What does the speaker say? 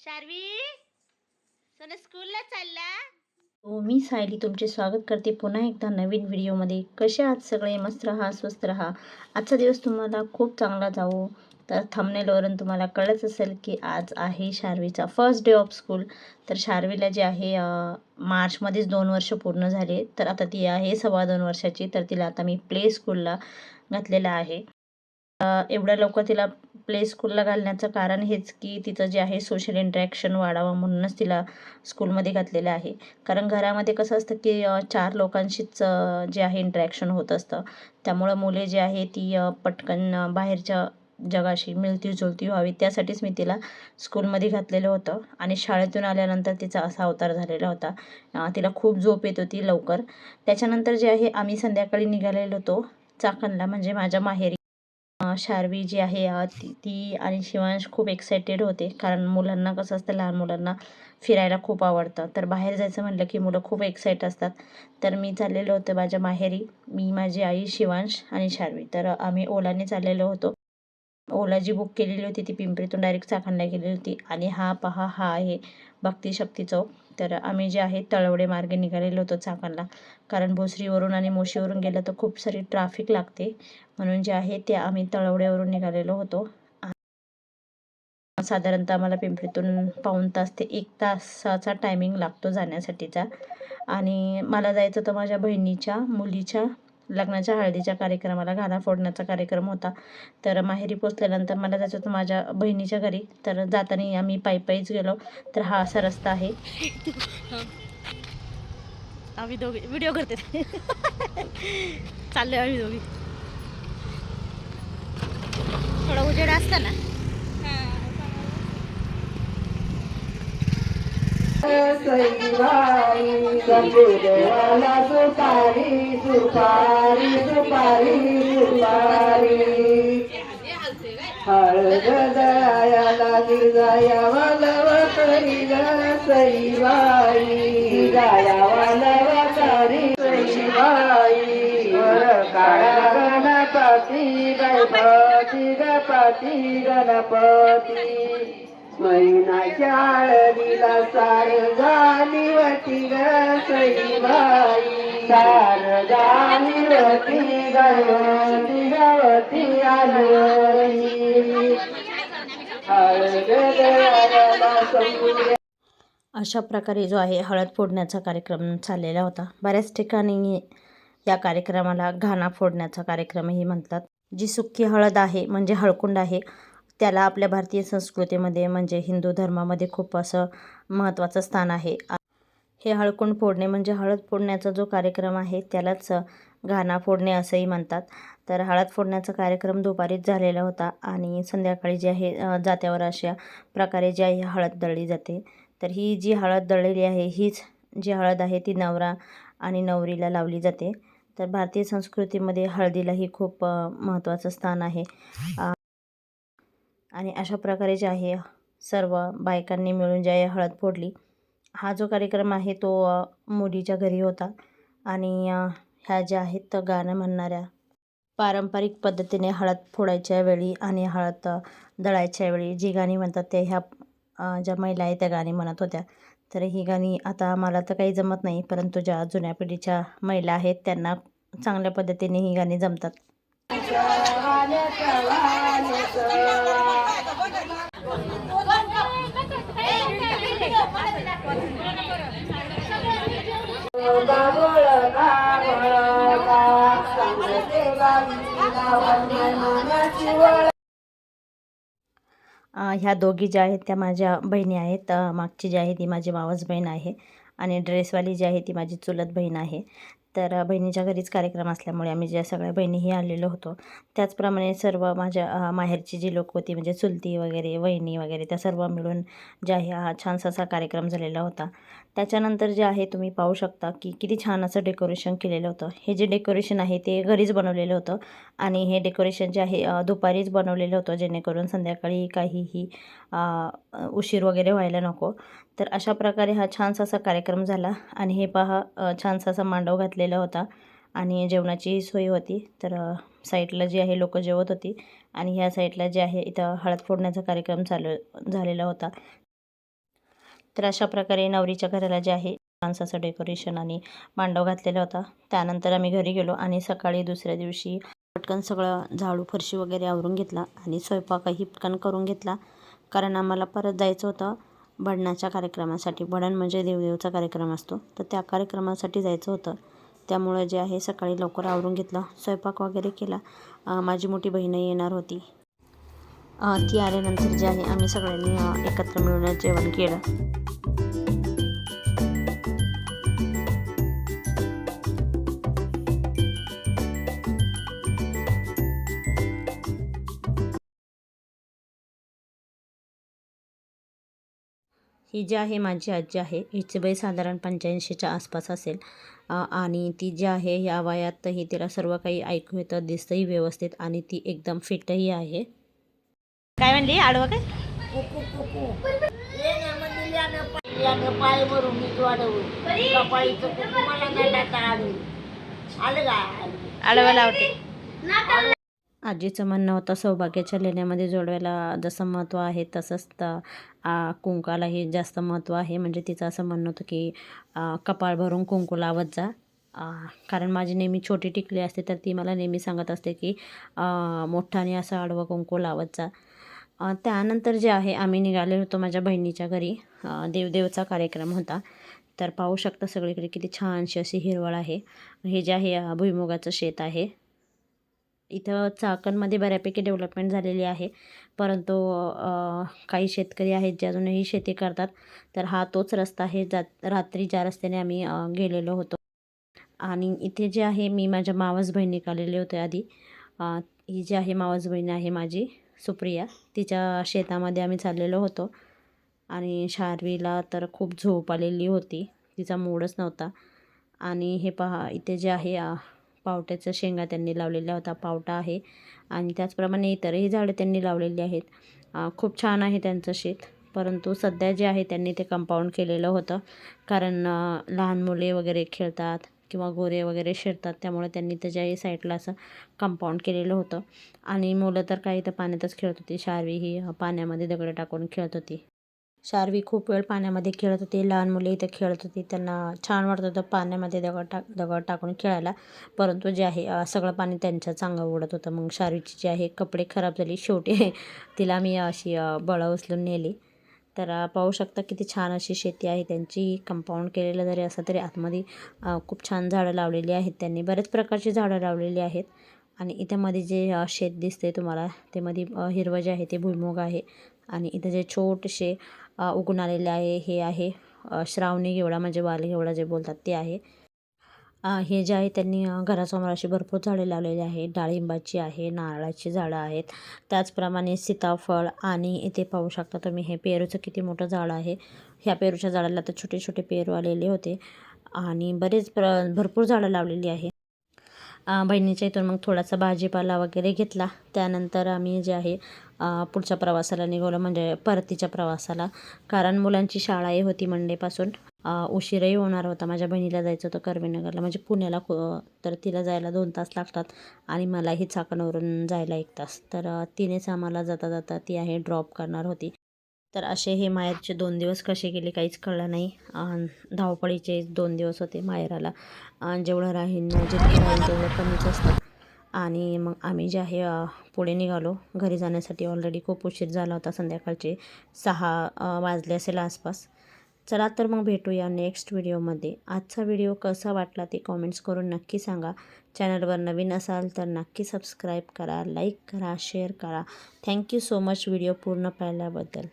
शार्वी सोनं स्कूलला चालला? हो मी सायली तुमचे स्वागत करते. पुन्हा एकदा नवीन व्हिडिओमध्ये. कसे आहात सगळे? मस्त राहा स्वस्त राहा. आजचा दिवस तुम्हाला खूप चांगला जावो. तर थंबनेलवरून तुम्हाला कळत असेल की आज आहे शार्वीचा फर्स्ट डे ऑफ स्कूल तर शार्वीला जे आहे मार्चमध्येच दोन वर्ष पूर्ण झाले. तर आता ती आहे सव्वा दोन वर्षाची. तर तिला आता मी प्ले स्कूलला घातलेला आहे. एवढ्या लवकर तिला प्ले स्कूलला घालण्याचं कारण हेच की तिचं जे आहे सोशल इंटरॅक्शन वाढावं म्हणूनच तिला स्कूलमध्ये घातलेलं आहे. कारण घरामध्ये कसं असतं की चार लोकांशीच जे आहे इंटरॅक्शन होत असतं. त्यामुळं मुले जे आहे ती पटकन बाहेरच्या जगाशी मिळती जुळती व्हावी. त्यासाठीच मी तिला स्कूलमध्ये घातलेलं होतं. आणि शाळेतून आल्यानंतर तिचा असा अवतार झालेला होता. तिला खूप झोप येत होती लवकर. त्याच्यानंतर जे आहे आम्ही संध्याकाळी निघालेलो होतो चाकणला. म्हणजे माझ्या माहेरी शार्वी जी आहे ती ती आणि शिवांश खूप एक्सायटेड होते. कारण मुलांना कसं असतं लहान मुलांना फिरायला खूप आवडतं. तर बाहेर जायचं म्हटलं की मुलं खूप एक्साईट असतात. तर मी चाललेलो होतो माझ्या माहेरी. मी माझी आई शिवांश आणि शार्वी. तर आम्ही ओलाने चाललेलो होतो. ओला जी बुक केलेली होती. ती पिंपरीतून डायरेक्ट चाकणला गेली होती. आणि हा पहा हा आहे भक्ती शक्ती चौक. तर आम्ही जे आहे तळवडे मार्गे निघालेलो होतो चाकणला कारण भोसरीवरून आणि मोशीवरून गेलं तर खूप सारी ट्राफिक लागते. म्हणून जे आहे ते आम्ही तळवड्यावरून निघालेलो होतो. साधारणतः आम्हाला पिंपरीतून पाऊण तास ते एक तासाचा टायमिंग लागतो जाण्यासाठीचा. आणि मला जायचं होतं माझ्या बहिणीच्या मुलीच्या लग्नाच्या हळदीच्या कार्यक्रमाला घाला फोडण्याचा कार्यक्रम होता. तर माहेरी पोचल्यानंतर मला जायचं होतं माझ्या बहिणीच्या घरी तर जाताना आम्ही पायी पायीच गेलो. तर हा असा रस्ता आहे. आम्ही दोघे व्हिडिओ करते. चाललोय आम्ही दोघी. थोडा उजेड असता ना. संपूदेवाला सुपारी सुपारी सुपारी सुपारी हळद दयाला गिरजाया वलव करी सईबाई जाया वलव करी सईबाई काळा गणपती गणपती गणपती गणपती मैनाच्या आळणीला सार जाणीवती ग सईबाई. सार जाणीवती गवती गवती हळद अशा प्रकारे जो आहे हळद फोडण्याचा कार्यक्रम चाललेला होता. बऱ्याच ठिकाणी या कार्यक्रमाला घाणा फोडण्याचा कार्यक्रमही म्हणतात. जी सुक्की हळद आहे म्हणजे हळकुंड आहे त्याला आपल्या भारतीय संस्कृतीमध्ये म्हणजे हिंदू धर्मामध्ये खूप असं महत्त्वाचं स्थान आहे. हे हळकुंड फोडणे म्हणजे हळद फोडण्याचा जो कार्यक्रम आहे त्यालाच घाणा फोडणे असंही म्हणतात. तर हळद फोडण्याचा कार्यक्रम दुपारीच झालेला होता आणि संध्याकाळी जे आहे जात्यावर अशा प्रकारे जी आहे हळद दळली जाते. तर ही जी हळद दळलेली आहे हीच जी हळद आहे ती नवरा आणि नवरीला लावली जाते. तर भारतीय संस्कृतीमध्ये हळदीलाही खूप महत्त्वाचं स्थान आहे. आणि अशा प्रकारे जे आहे सर्व बायकांनी मिळून जे आहे हळद फोडली. हा जो कार्यक्रम आहे तो मुलीच्या घरी होता. आणि ह्या ज्या आहेत तर गाणं म्हणणाऱ्या पारंपरिक पद्धतीने हळद फोडायच्या वेळी आणि हळद दळायच्या वेळी जी गाणी म्हणतात ते ह्या ज्या महिला आहेत त्या गाणी म्हणत होत्या. तर ही गाणी आता मला तर काही जमत नाही परंतु ज्या जुन्या पिढीच्या महिला आहेत त्यांना चांगल्या पद्धतीने ही गाणी जमतात. ह्या दोघी ज्या आहेत त्या माझ्या बहिणी आहेत. मागची जी आहे ती माझी मावस बहीण आहे. आणि ड्रेसवाली जी आहे ती माझी चुलत बहीण आहे. तर बहिणीच्या घरीच कार्यक्रम असल्यामुळे आम्ही ज्या सगळ्या बहिणीही आलेलो होतो त्याचप्रमाणे सर्व माझ्या माहेरची जी लोक होती म्हणजे चुलती वगैरे वहिनी वगैरे त्या सर्व मिळून जे आहे हा छानसा असा कार्यक्रम झालेला होता. त्याच्यानंतर जे आहे तुम्ही पाहू शकता की किती छान असं डेकोरेशन केलेलं होतं. हे जे डेकोरेशन आहे ते घरीच बनवलेलं होतं आणि हे डेकोरेशन जे आहे दुपारीच बनवलेलं होतं जेणेकरून संध्याकाळी काहीही उशीर वगैरे व्हायला नको. तर अशा प्रकारे हा छानसा असा कार्यक्रम झाला आणि हे पहा छानसा असा मांडव घातलेला होता आणि जेवणाची सोय होती. तर साईडला जी आहे लोक जेवत होती आणि ह्या साईडला जे आहे इथं हळद फोडण्याचा कार्यक्रम चालू झालेला होता. तर अशा प्रकारे नवरीच्या घराला जे आहे माणसाचं डेकोरेशन आणि मांडव घातलेला होता. त्यानंतर आम्ही घरी गेलो आणि सकाळी दुसऱ्या दिवशी पटकन सगळं झाडू फरशी वगैरे आवरून घेतला आणि स्वयंपाकही पटकन करून घेतला. कारण आम्हाला परत जायचं होतं भडणाच्या कार्यक्रमासाठी. भडण म्हणजे देवदेवचा कार्यक्रम असतो. तर त्या कार्यक्रमासाठी जायचं होतं. त्यामुळं जे आहे सकाळी लवकर आवरून घेतलं. स्वयंपाक वगैरे केला. माझी मोठी बहीणही येणार होती. ती आल्यानंतर जे आहे आम्ही सगळ्यांनी एकत्र मिळून जेवण केलं. ही जी आहे माझी आजी आहे हिची वय साधारण पंच्याऐंशीच्या आसपास असेल. आणि ती जी आहे या वयातही तिला सर्व काही ऐकू येतं दिसतंही व्यवस्थित आणि ती एकदम फिटही आहे. काय म्हणली? आडवं काय? आडवं लावते. आजीचं म्हणणं होतं सौभाग्याच्या लेण्यामध्ये जोडव्याला जसं महत्त्व आहे तसंच तर आ, कुंकालाही जास्त महत्त्व आहे. म्हणजे तिचं असं म्हणणं होतं की कपाळ भरून कुंकू लावत जा. कारण माझी नेहमी छोटी टिकली असते तर ती मला नेहमी सांगत असते की आ, मोठ्याने असं आडवं कुंकू लावत जा. त्यानंतर जे आहे आम्ही निघाले होतो माझ्या बहिणीच्या घरी. देवदेवचा कार्यक्रम होता. तर पाहू शकता सगळीकडे किती छानशी अशी हिरवळ आहे. हे जे आहे भुईमुगाचं शेत आहे. इथं चाकणमध्ये बऱ्यापैकी डेव्हलपमेंट झालेली आहे. परंतु काही शेतकरी आहेत जे अजूनही शेती करतात तर हा तोच रस्ता आहे जा रात्री ज्या रस्त्याने आम्ही गेलेलो होतो. आणि इथे जे आहे मी माझ्या मावस बहिणी आलेले होते आधी. ही जी आहे मावस बहीण आहे माझी सुप्रिया तिच्या शेतामध्ये आम्ही चाललेलो होतो. आणि शार्वीला तर खूप झोप आलेली होती तिचा मूडच नव्हता. आणि हे पहा इथे जे आहे पावट्याचं शेंगा त्यांनी लावलेल्या होता पावटा आहे. आणि त्याचप्रमाणे इतरही झाडं त्यांनी लावलेली आहेत. खूप छान आहे त्यांचं शेत. परंतु सध्या जे आहे त्यांनी ते कंपाऊंड केलेलं होतं. कारण लहान मुले वगैरे खेळतात किंवा गोरे वगैरे शिरतात त्यामुळे त्यांनी त्याच्याही साईडला असं कंपाऊंड केलेलं होतं. आणि मुलं तर काही तर पाण्यातच खेळत होती. शारवी ही पाण्यामध्ये दगडं टाकून खेळत होती. शार्वी खूप वेळ पाण्यामध्ये खेळत होती. लहान मुले इथे खेळत होती. त्यांना छान वाटत होतं पाण्यामध्ये दगड टाक दगड टाकून खेळायला. परंतु जे आहे सगळं पाणी त्यांच्याच अंगावर उडत होतं. मग शार्वीची जे आहे कपडे खराब झाली. शेवटी तिला मी अशी बळं उचलून नेली. तर पाहू शकता किती छान अशी शेती आहे. त्यांची कंपाऊंड केलेलं जरी असं तरी आतमध्ये खूप छान झाडं लावलेली आहेत त्यांनी. बऱ्याच प्रकारची झाडं लावलेली आहेत. आणि इथे मध्ये जे शेत दिसते तुम्हाला ते मध्ये हिरवं जे आहे ते भुईमुग आहे. आणि इथे जे छोटेसे उगून आलेले आहे हे आहे. श्रावणी घेवडा म्हणजे बाल घेवडा जे बोलतात ते आहे. हे जे आहे त्यांनी घरासमोर अशी भरपूर झाडे लावलेली आहे डाळिंबाची आहे नारळाची झाडं आहेत. त्याचप्रमाणे सीताफळ आणि इथे पाहू शकता तुम्ही हे पेरूचं किती मोठं झाड आहे. ह्या पेरूच्या झाडाला तर छोटे छोटे पेरू आलेले होते. आणि बरेच प्र भरपूर झाडं लावलेली आहे. बहिणीच्या इथून मग थोडासा भाजीपाला वगैरे घेतला. त्यानंतर आम्ही जे आहे पुढच्या प्रवासाला निघालो म्हणजे परतीच्या प्रवासाला. कारण मुलांची शाळाही होती मंडेपासून. उशीरही होणार होता. माझ्या बहिणीला जायचं होतं कर्वेनगरला. म्हणजे पुण्याला तर तिला जायला दोन तास लागतात आणि मलाही चाकणवरून जायला एक तास. तर तिनेच आम्हाला जाता जाता ती आहे ड्रॉप करणार होती. तर असे हे माहेरचे दोन दिवस कसे गेले काहीच कळलं नाही. धावपळीचे दोन दिवस होते माहेराला जेवढं राहीन जितकं राहील तेवढं कमीच असतं. आणि मग आम्ही जे आहे पुढे निघालो. घरी जाण्यासाठी ऑलरेडी खूप उशीर झाला होता संध्याकाळचे सहा वाजले असेल आसपास. चला तर मग भेटूया नेक्स्ट व्हिडिओमध्ये आजचा व्हिडिओ कसा वाटला ते कॉमेंट्स करून नक्की सांगा. चॅनलवर नवीन असाल तर नक्की सबस्क्राईब करा लाईक करा शेअर करा. थँक्यू सो मच व्हिडिओ पूर्ण पाहिल्याबद्दल.